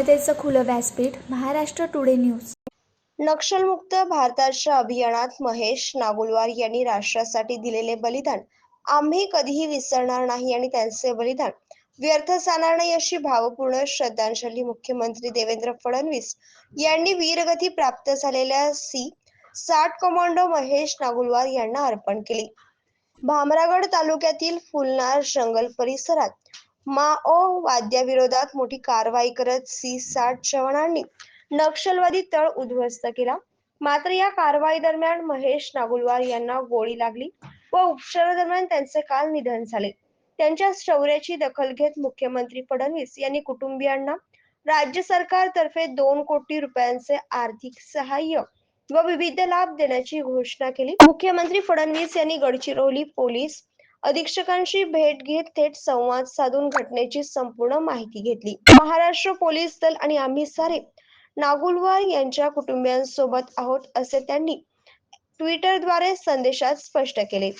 जनतेचं खुलं व्यासपीठ महाराष्ट्र टुडे न्यूज. नक्षलमुक्त भारताच्या अभियानात महेश नागुलवार यांनी राष्ट्रासाठी दिलेले बलिदान. आम्ही कधीही विसरणार नाही आणि त्यांचे बलिदान. व्यर्थ जाणार नाही अशी भावपूर्ण श्रद्धांजली मुख्यमंत्री देवेंद्र फडणवीस यांनी वीरगती प्राप्त झालेल्या सी. साठ कमांडो महेश नागुलवार यांना अर्पण केली. भामरागड तालुक्यातील फुलनार जंगल परिसरात माओवाद्याविरोधात मोठी कारवाई करत सी साठ जवानांनी नक्षलवादी तळ उद्ध्वस्त केला. मात्र या कारवाई दरम्यान महेश नागुलवार यांना गोळी लागली व उपचारादरम्यान त्यांचे काल निधन झाले. त्यांच्या शौर्याची दखल घेत मुख्यमंत्री फडणवीस यांनी कुटुंबियांना राज्य सरकारतर्फे दोन कोटी रुपयांचे आर्थिक सहाय्य व विविध लाभ देण्याची घोषणा केली. मुख्यमंत्री फडणवीस यांनी गडचिरोली पोलीस अधीक्षकांशी भेट घेत थेट संवाद साधून घटनेची संपूर्ण माहिती घेतली. महाराष्ट्र पोलीस दल आणि आम्ही सारे नागुलवार यांच्या कुटुंबियांसोबत आहोत असे त्यांनी ट्विटरद्वारे संदेशात स्पष्ट केले.